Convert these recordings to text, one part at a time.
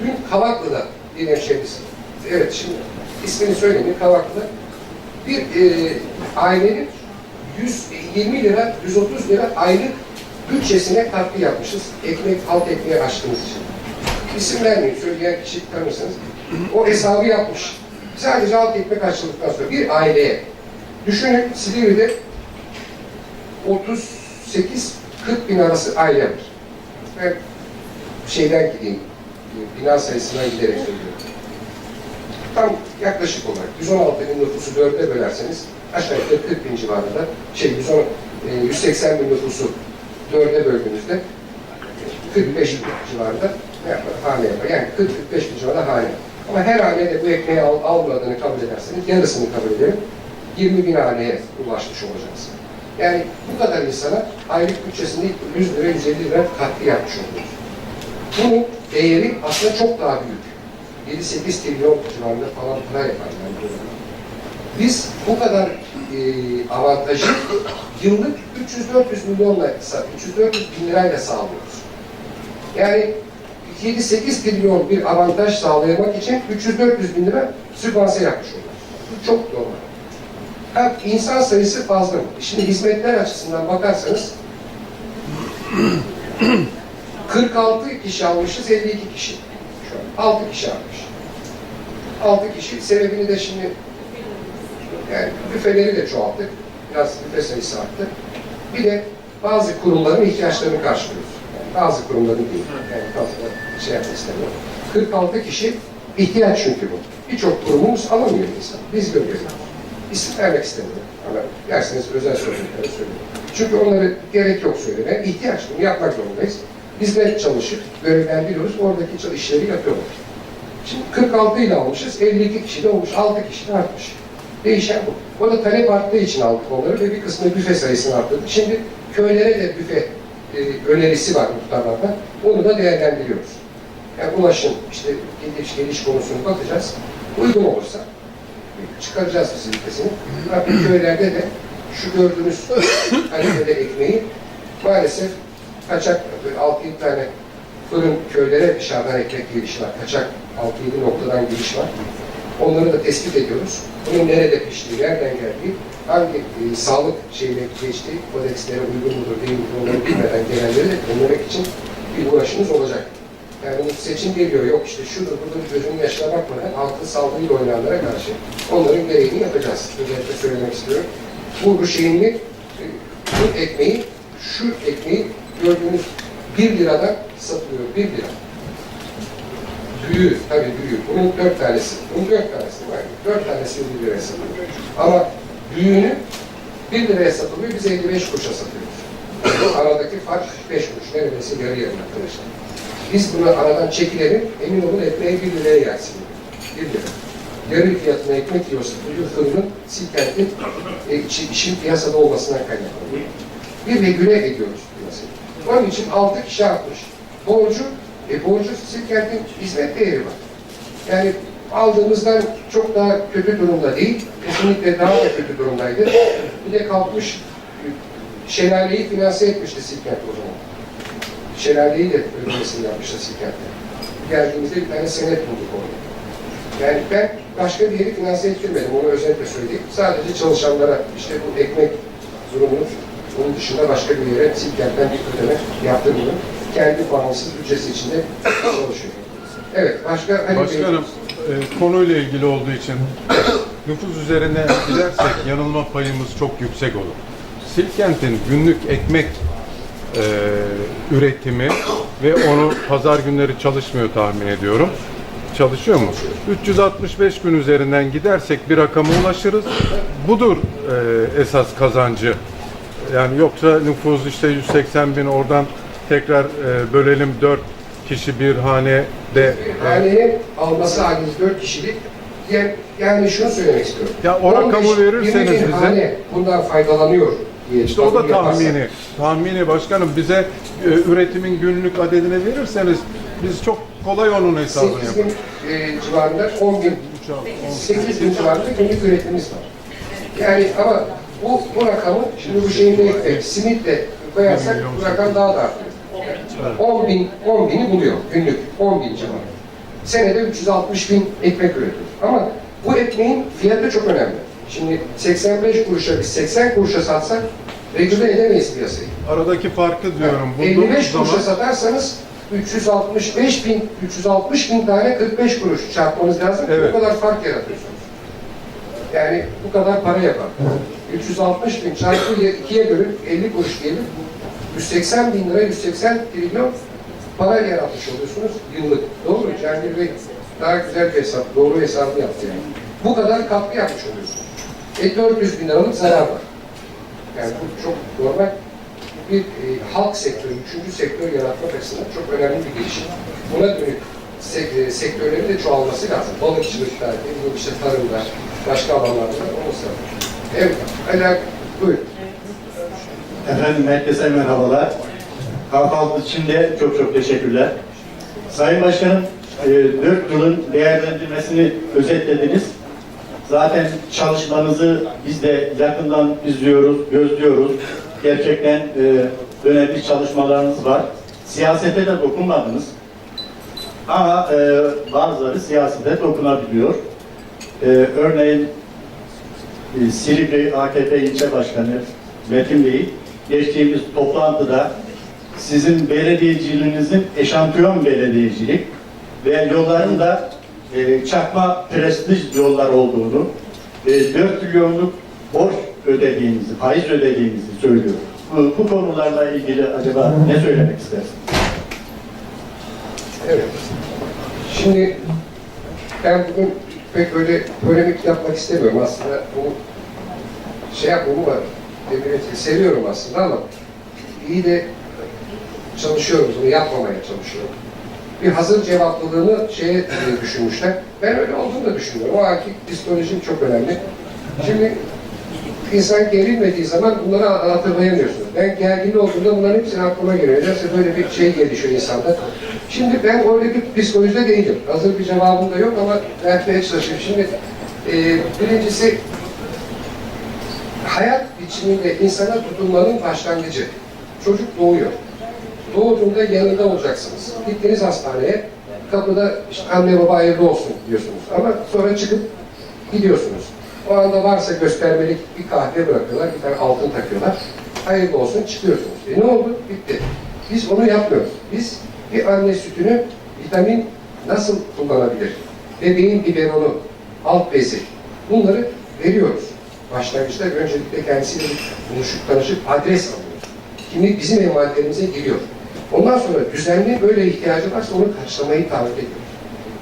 Dün Kavaklı'da bir hemşehrimiz, evet şimdi ismini söylemeyeyim, Kavaklı'da bir e, ailenin 120 lira, 130 lira aylık bütçesine katkı yapmışız. Ekmek, halk ekmeği açtığımız için. İsim vermeyeyim, söyleyen kişi tanırsanız. O hesabı yapmış. Sadece halk ekmek açıldıktan sonra bir aileye. Düşünün Silivri'de 38-40 bin arası aile var. Ben şeyden gideyim, bina sayısına giderek söylüyorum. Tam yaklaşık olarak 116 bin nüfusu dörde bölerseniz aşağı yukarı 40 bin civarında, şey 110, e, 180 bin nüfusu dörde böldüğünüzde 45 bin civarında ne yapar? Hane yapar. Yani 40-45 bin civarında hane. Ama her hane de bu ekmeği al, almadığını kabul ederseniz yarısını kabul edelim. 20 bin haneye ulaşmış olacağız. Yani bu kadar insana aylık bütçesinde 100 lira, 150 lira katkı yapmış oluyoruz. Bunun değeri aslında çok daha büyük. 7-8 trilyon civarında falan para yapar yani. Biz bu kadar e, avantajı yıllık 300-400 milyonla, 300-400 bin lirayla sağlıyoruz. Yani 7-8 trilyon bir avantaj sağlayamak için 300-400 bin lira sübvanse yapmış oluyoruz. Bu çok normal. Ha, insan sayısı fazla mı? Şimdi hizmetler açısından bakarsanız 46 kişi almışız, 52 kişi. Şu an 6 kişi almış. 6 kişi, sebebini de şimdi yani büfeleri de çoğalttık. Biraz büfe sayısı arttı. Bir de bazı kurumların ihtiyaçlarını karşılıyoruz. Yani bazı kurumların değil. Yani fazla şey yapmak istemiyorum. 46 kişi ihtiyaç çünkü bu. Birçok kurumumuz alamıyor insan. Biz görüyoruz. İsim vermek istemiyorum. Ama derseniz özel sözlükleri söylüyorum. Çünkü onları gerek yok söylemeye. İhtiyaç bunu yapmak zorundayız. Biz de çalışıp görevlendiriyoruz. Oradaki çalış- işleri yapıyorlar. Şimdi 46 ile almışız. 52 kişi de olmuş. 6 kişi de artmış. Değişen bu. O da talep arttığı için aldık onları ve bir kısmı büfe sayısını arttırdık. Şimdi köylere de büfe e, önerisi var muhtarlardan. Onu da değerlendiriyoruz. Yani ulaşım, işte gidiş geliş konusunu bakacağız. Uygun olursa çıkaracağız fasilitesini. Artık köylerde de şu gördüğünüz kalitede ekmeği maalesef kaçak 6-7 tane fırın köylere dışarıdan ekmek girişi var. Kaçak 6-7 noktadan giriş var. Onları da tespit ediyoruz. Bunun nerede piştiği, nereden geldiği, hangi e, sağlık şeyine geçtiği, kodekslere uygun mudur değil midir onları bilmeden gelenleri de önlemek için bir uğraşımız olacak. Yani bu seçim geliyor, yok işte şudur budur gözünün yaşına bakmadan halkın sağlığıyla oynayanlara karşı onların gereğini yapacağız. Özellikle söylemek istiyorum. Bu Ruşeynli e, bu ekmeği, şu ekmeği gördüğünüz 1 liradan satılıyor, 1 lira. Büyüğü, tabii büyüğü. Bunun dört tanesi, bunun dört tanesi var. Dört tanesi 1 liraya satılıyor. Ama büyüğünü 1 liraya satılıyor, biz 55 kuruşa satıyoruz. Bu aradaki fark 5 kuruş. Neredeyse yarı yarı arkadaşlar. Biz bunu aradan çekilelim, emin olun ekmeği 1 liraya yersin. 1 lira. Yarı fiyatına ekmek yiyorsa, bugün fırının silkentin e, işin, piyasada olmasından kaynaklanıyor. Bir regüle ediyoruz. Onun için 6 kişi artmış. Borcu, e borcu silkentin hizmet değeri var. Yani aldığımızdan çok daha kötü durumda değil, kesinlikle daha da kötü durumdaydı. Bir de kalkmış, e, şelaleyi finanse etmişti Silkent o zaman. Şelaleyi de ödemesini yapmıştı Silkent'te. Geldiğimizde bir tane senet bulduk orada. Yani ben başka bir yeri finanse ettirmedim, onu özellikle söyleyeyim. Sadece çalışanlara işte bu ekmek durumunu, bunun dışında başka bir yere Silkent'ten bir ödeme yaptırmıyorum. Kendi bağımsız bütçesi içinde çalışıyor. Evet, başka hani Başkanım, e, konuyla ilgili olduğu için nüfus üzerine gidersek yanılma payımız çok yüksek olur. Silkent'in günlük ekmek e, üretimi ve onu pazar günleri çalışmıyor tahmin ediyorum. Çalışıyor mu? 365 gün üzerinden gidersek bir rakama ulaşırız. Budur e, esas kazancı. Yani yoksa nüfus işte 180 bin oradan tekrar e, bölelim 4 kişi bir hanede e, haneye alması halinde 4 kişilik yani, şunu söylemek istiyorum. Ya o rakamı 15, verirseniz 20 bin bize- hane bundan faydalanıyor diye. İşte o da tahmin yaparsak, tahmini. Tahmini başkanım bize e, üretimin günlük adedini verirseniz biz çok kolay onun hesabını 8 bin yaparız. e, civarında 10 bin, 8 bin civarında günlük üretimimiz var. Yani ama bu, bu rakamı şimdi bu şeyin de ekmek, simitle koyarsak bu rakam daha da artıyor. 10 bin, 10 bini buluyor günlük, 10 bin civarında. senede 360 bin ekmek üretiyoruz. Ama bu ekmeğin fiyatı çok önemli. Şimdi 85 kuruşa biz 80 kuruşa satsak regüle edemeyiz piyasayı. Aradaki farkı diyorum. Bulduğumuz 55 kuruşa zaman satarsanız 365 bin, 360 bin tane 45 kuruş çarpmanız lazım. Evet. Bu kadar fark yaratıyorsunuz. Yani bu kadar para yapar. 360 bin çarpı 2'ye bölün 50 kuruş gelir. 180 bin lira, 180 trilyon para yaratmış oluyorsunuz yıllık. Doğru mu? Cihangir Bey daha güzel bir hesap, doğru hesabı yaptı yani. Bu kadar katkı yapmış oluyorsunuz. E 400 bin liralık zarar var. Yani bu çok normal bir e, halk sektörü, üçüncü sektör yaratmak açısından çok önemli bir gelişim. Buna dönük sek- e, sektörlerin de çoğalması lazım. Balıkçılıkta, işte tarımda, başka alanlarda lazım. Evet, alak, buyurun. Efendim herkese merhabalar. Kahvaltı için de çok çok teşekkürler. Sayın Başkanım, e, 4 yılın değerlendirmesini özetlediniz. Zaten çalışmanızı biz de yakından izliyoruz, gözlüyoruz. Gerçekten e, önemli çalışmalarınız var. Siyasete de dokunmadınız. Ama e, bazıları siyasete dokunabiliyor. E, örneğin e, Silivri AKP ilçe başkanı Metin Bey geçtiğimiz toplantıda sizin belediyeciliğinizin eşantiyon belediyecilik ve yolların da e, çakma prestij yollar olduğunu, e, 4 trilyonluk borç ödediğinizi, faiz ödediğinizi söylüyor. Bu, bu konularla ilgili acaba ne söylemek istersiniz? Evet. Şimdi ben bugün pek öyle polemik yapmak istemiyorum aslında. Bu şey yapmamı var. Demireti seviyorum aslında ama iyi de çalışıyorum, bunu yapmamaya çalışıyorum. Bir hazır cevaplılığını şeye düşünmüşler. Ben öyle olduğunu da düşünmüyorum. O anki psikolojim çok önemli. Şimdi insan gerilmediği zaman bunları hatırlayamıyorsunuz. Ben gergin olduğumda bunların hepsini aklıma geliyor. Nedense böyle bir şey gelişiyor insanda. Şimdi ben bir psikolojide değilim. Hazır bir cevabım da yok ama vermeye çalışayım. Şimdi e, birincisi hayat biçiminde insana tutunmanın başlangıcı. Çocuk doğuyor. Doğduğunda yanında olacaksınız. Gittiniz hastaneye, kapıda işte anne baba hayırlı olsun diyorsunuz. Ama sonra çıkıp gidiyorsunuz. O anda varsa göstermelik bir kahve bırakıyorlar, bir tane altın takıyorlar. Hayırlı olsun çıkıyorsunuz. E ne oldu? Bitti. Biz onu yapmıyoruz. Biz bir anne sütünü vitamin nasıl kullanabilir? Bebeğin biberonu, alt bezi bunları veriyoruz. Başlangıçta öncelikle kendisiyle buluşup tanışıp adres alıyoruz. Kimlik bizim envanterimize giriyor. Ondan sonra düzenli böyle ihtiyacı varsa onu karşılamayı taahhüt ediyoruz.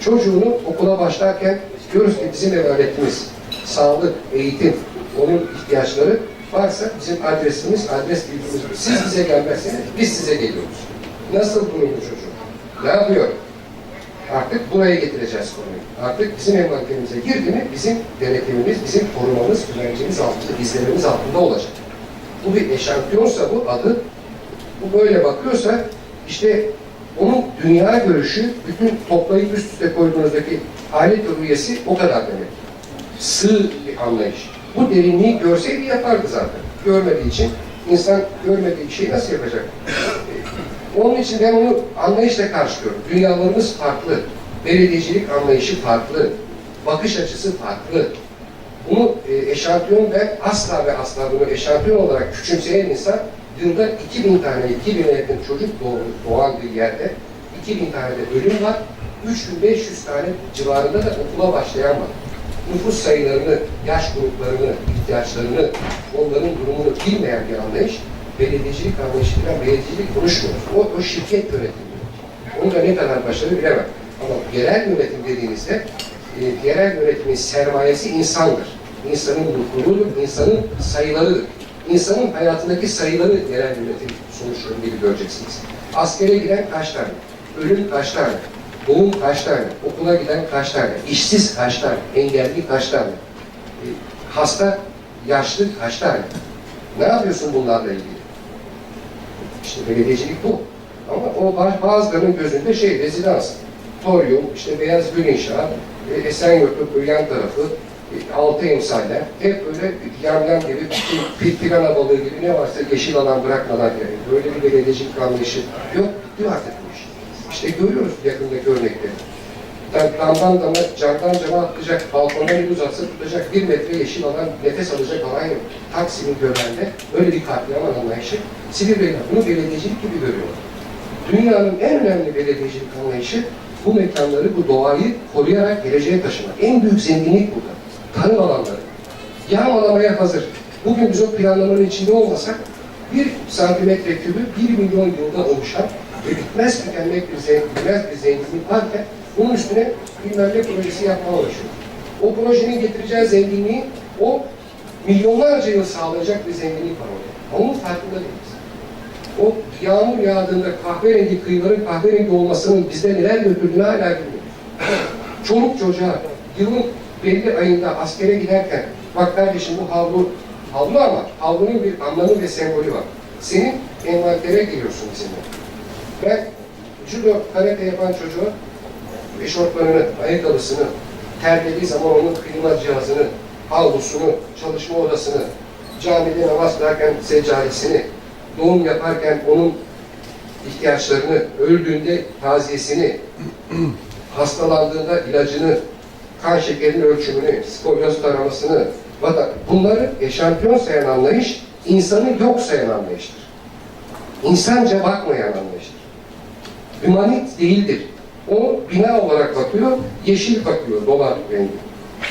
Çocuğunu okula başlarken diyoruz ki bizim emanetimiz sağlık, eğitim, onun ihtiyaçları varsa bizim adresimiz, adres bilgimiz. Siz bize gelmezseniz biz size geliyoruz. Nasıl durumu çocuğun? Ne yapıyor? Artık buraya getireceğiz konuyu. Artık bizim envanterimize girdi mi bizim denetimimiz, bizim korumamız, güvencemiz altında, izlememiz altında olacak. Bu bir eşantiyonsa bu adı, bu böyle bakıyorsa işte onun dünya görüşü, bütün toplayıp üst üste koyduğunuzdaki alet üyesi o kadar demek. Sığ bir anlayış. Bu derinliği görseydi yapardı zaten. Görmediği için insan görmediği bir şeyi nasıl yapacak? Ee, Onun için ben onu anlayışla karşılıyorum. Dünyalarımız farklı. Belediyecilik anlayışı farklı. Bakış açısı farklı. Bunu e, eşantiyon ben asla ve asla bunu eşantiyon olarak küçümseyen insan yılda 2000 tane, 2000'e yakın çocuk doğ- doğan bir yerde 2000 tane de ölüm var. 3500 tane civarında da okula başlayan var. Nüfus sayılarını, yaş gruplarını, ihtiyaçlarını, onların durumunu bilmeyen bir anlayış, belediyecilik anlayışıyla belediyecilik konuşmuyoruz. O, o şirket yönetimi. Onu da ne kadar başarılı bilemem. Ama yerel yönetim dediğinizde e, yerel yönetimin sermayesi insandır. İnsanın mutluluğudur, insanın sayılarıdır. İnsanın hayatındaki sayıları yerel yönetim sonuçları gibi göreceksiniz. Askere giden kaç tane? Ölüm kaç tane? Doğum kaç tane? Okula giden kaç tane? İşsiz kaç tane? Engelli kaç tane? E, hasta, yaşlı kaç tane? Ne yapıyorsun bunlarla ilgili? İşte belediyecilik bu. Ama o ba- bazılarının gözünde şey rezidans, toryum, işte beyaz gül inşaat, e, Esenyurt'un yan tarafı, e, altı emsaller, hep böyle yamyam gibi, bir pirana balığı gibi ne varsa yeşil alan bırakmadan yani. Böyle bir belediyecilik anlayışı yok, bitti artık bu iş. İşte görüyoruz yakındaki örnekleri. Yani damdan dama, camdan cama atlayacak, balkondan el uzatsa tutacak bir metre yeşil alan, nefes alacak alan yok. Taksim'in göbeğinde böyle bir katliam anlayışı Silivri'yle bunu belediyecilik gibi görüyorlar. Dünyanın en önemli belediyecilik anlayışı bu mekanları, bu doğayı koruyarak geleceğe taşımak. En büyük zenginlik burada. Tarım alanları. Yağmalamaya hazır. Bugün biz o planlamanın içinde olmasak bir santimetre kübü bir milyon yılda oluşan ve bitmez tükenmek bir zengin, bitmez bir zenginlik varken bunun üstüne bilmem ne projesi yapmaya uğraşıyor. O projenin getireceği zenginliği o milyonlarca yıl sağlayacak bir zenginlik var orada. Onun farkında değiliz. O yağmur yağdığında kahverengi kıyıların kahverengi olmasının bizde neler götürdüğünü hala bilmiyoruz. Çoluk çocuğa yılın belli ayında askere giderken bak kardeşim bu havlu havlu ama havlunun bir anlamı ve sembolü var. Senin envantere giriyorsun bizimle. Ben judo karate yapan çocuğa eşortmanını, ayakkabısını, terlediği zaman onun klima cihazını, havlusunu, çalışma odasını, camide namaz kılarken seccadesini, doğum yaparken onun ihtiyaçlarını, öldüğünde taziyesini, hastalandığında ilacını, kan şekerinin ölçümünü, skolyoz taramasını, bunları eşantiyon sayan anlayış, insanı yok sayan anlayıştır. İnsanca bakmayan anlayıştır. Hümanit değildir. O bina olarak bakıyor, yeşil bakıyor, dolar rengi.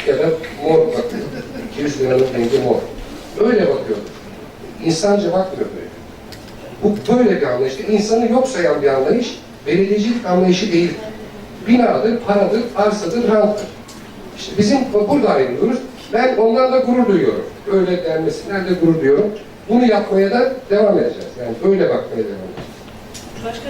Ya da mor bakıyor. 200 liranın rengi mor. Öyle bakıyor. İnsanca bakmıyor böyle. Bu böyle bir anlayıştır. İnsanı yok sayan bir anlayış, belediyecilik anlayışı değildir. Binadır, paradır, arsadır, ranttır. İşte bizim burada ayrılıyoruz. Ben ondan da gurur duyuyorum. Öyle denmesinden de gurur duyuyorum. Bunu yapmaya da devam edeceğiz. Yani böyle bakmaya devam edeceğiz. Başka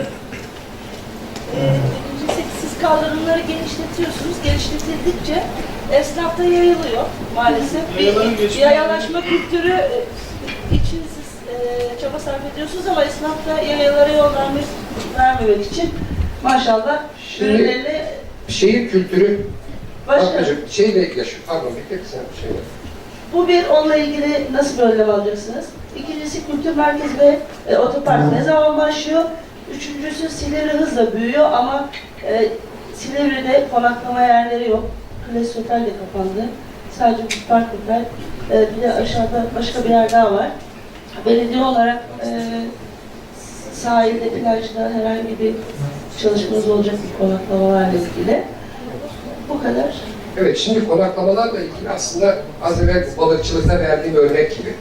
birincisi siz kaldırımları genişletiyorsunuz. Genişletildikçe esnafta yayılıyor maalesef. Bir yayalaşma kültürü e, için siz e, çaba sarf ediyorsunuz ama esnafta yayalara yol vermemek için maşallah Şimdi- ürünlerini Şehir kültürü başka. Bakmacığım şeyle yaşıyor. Pardon bekle sen şey yap. Bu bir, onunla ilgili nasıl bir önlem alacaksınız? İkincisi kültür merkezi ve e, otopark ne zaman başlıyor? Üçüncüsü Silivri hızla büyüyor ama e, Silivri'de konaklama yerleri yok. Kles Otel de kapandı. Sadece bir park otel. E, bir de aşağıda başka bir yer daha var. Belediye olarak e, sahilde, plajda herhangi bir çalışmanız olacak bir konaklamalarla ilgili. Bu kadar. Evet şimdi konaklamalarla ilgili aslında az evvel balıkçılıkta verdiğim örnek gibi.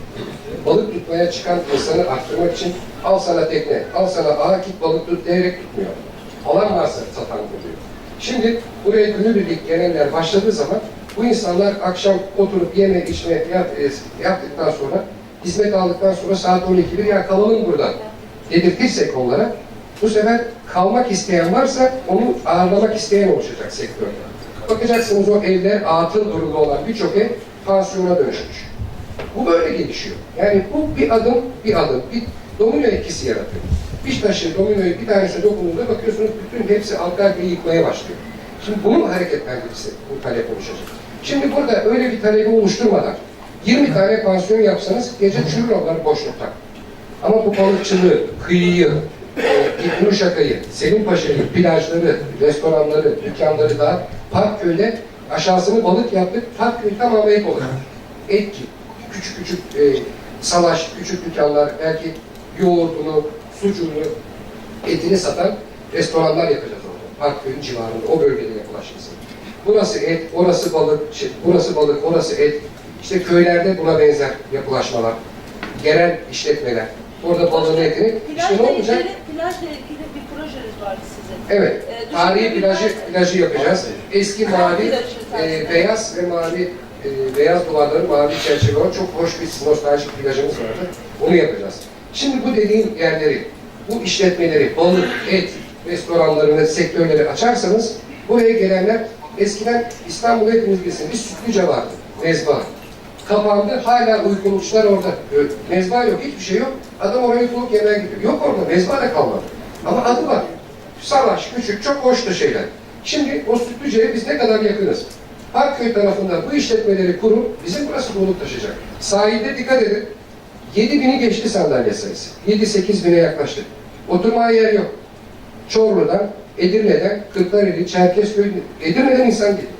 Balık tutmaya çıkan insanı arttırmak için al sana tekne, al sana ağa git balık tut diyerek tutmuyor. Alan varsa satan oluyor. Şimdi buraya günübirlik gelenler başladığı zaman bu insanlar akşam oturup yeme içme yap, e, yaptıktan sonra hizmet aldıktan sonra saat 12'de ya kalalım burada dedirtirsek onlara bu sefer kalmak isteyen varsa onu ağırlamak isteyen oluşacak sektörde. Bakacaksınız o evler atıl durumda olan birçok ev pansiyona dönüşmüş. Bu böyle gelişiyor. Yani bu bir adım, bir adım, bir domino etkisi yaratıyor. Bir taşı, dominoyu bir tanesine dokunduğunda bakıyorsunuz bütün hepsi arka arkaya yıkmaya başlıyor. Şimdi bunun hareketlendirisi bu talep oluşacak. Şimdi burada öyle bir talebi oluşturmadan 20 tane pansiyon yapsanız gece çürür onlar boşlukta. Ama bu balıkçılığı, kıyıyı, İbn Şaka'yı, Selim Paşa'yı, plajları, restoranları, dükkanları da Parkköy'de aşağısını balık yaptık. Parkköy tamamen et olacak. Et ki, küçük küçük e, salaş, küçük dükkanlar, belki yoğurdunu, sucuğunu, etini satan restoranlar yapacağız orada. Parkköy'ün civarında, o bölgede yapılaşması. Burası et, orası balık, şey, burası balık, orası et. İşte köylerde buna benzer yapılaşmalar. Genel işletmeler. Orada balığın etini. İşte ne olacak? plajla ilgili bir projeniz vardı sizin. Evet. Ee, Tarihi plajı, plajı yapacağız. Eski mavi, e, beyaz ve mavi, e, beyaz duvarları mavi çerçeve olan çok hoş bir nostaljik plajımız vardı. Onu yapacağız. Şimdi bu dediğim yerleri, bu işletmeleri, balık, et, restoranlarını, sektörleri açarsanız buraya gelenler eskiden İstanbul'da hepimiz bilsin bir sütlüce vardı, mezba. Kapandı, hala uykulukçular orada. Mezba yok, hiçbir şey yok. Adam oraya uykuluk yemeğe gidiyor. Yok orada, mezba da kalmadı. Ama adı var. Salaş, küçük, çok hoştu şeyler. Şimdi o Sütlüce'ye biz ne kadar yakınız. Parkköy tarafında bu işletmeleri kurup bizim burası dolup taşıyacak. Sahilde dikkat edin. 7 bini geçti sandalye sayısı. 7-8 bine yaklaştı. Oturmaya yer yok. Çorlu'dan Edirne'den, Kırklareli, Çerkezköy, Edirne'den insan geliyor.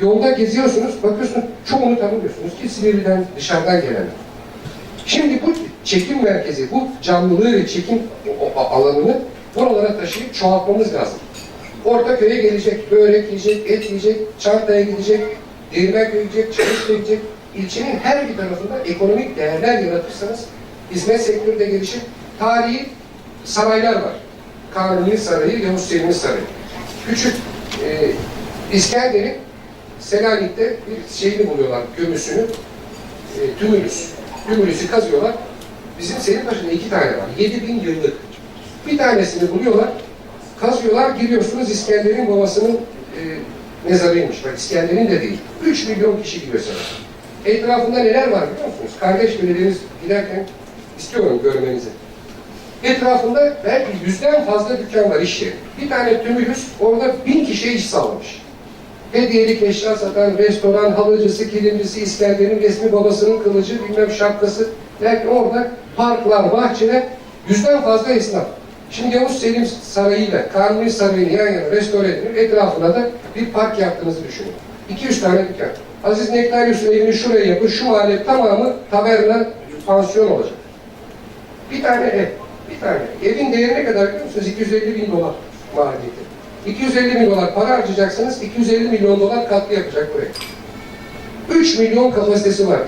Yolda geziyorsunuz, bakıyorsunuz çoğunu tanımıyorsunuz ki Silivri'den, dışarıdan gelenler. Şimdi bu çekim merkezi, bu canlılığı ve çekim alanını buralara taşıyıp çoğaltmamız lazım. Ortaköy'e gelecek, börek yiyecek, et yiyecek, Çanta'ya gidecek, Değirmenköy gidecek, Çalışköy'e gidecek. İlçenin her bir tarafında ekonomik değerler yaratırsanız hizmet sektörü de gelişir. Tarihi saraylar var. Kanuni Sarayı, Yavuz Selim'in Sarayı. Küçük e, İskender'in Selanik'te bir şeyini buluyorlar, gömüsünü, e, tümülüs. Tümülüsü kazıyorlar. Bizim Selimpaşa'da iki tane var. 7000 yıllık. Bir tanesini buluyorlar, kazıyorlar, giriyorsunuz İskender'in babasının e, mezarıymış. Bak İskender'in de değil. 3 milyon kişi gidiyor sana. Etrafında neler var biliyor musunuz? Kardeş belediyeniz giderken istiyorum görmenizi. Etrafında belki yüzden fazla dükkan var iş yeri. Bir tane tümülüs orada bin kişiye iş sağlamış. Hediyelik eşya satan, restoran, halıcısı, kilimcisi, İskender'in resmi babasının kılıcı, bilmem şapkası. Belki orada parklar, bahçeler, yüzden fazla esnaf. Şimdi Yavuz Selim Sarayı'yla Kanuni Sarayı'nı yan yana restore edilip etrafına da bir park yaptığınızı düşünün. 200 tane dükkan. Aziz Nektaryus'un evini şuraya yapın, şu mahalle tamamı taverna, pansiyon olacak. Bir tane ev, bir tane. Evin değeri ne kadar biliyor musunuz? 250 bin dolar maliyeti. 250 bin dolar para harcayacaksınız, 250 milyon dolar katkı yapacak buraya. 3 milyon kapasitesi var.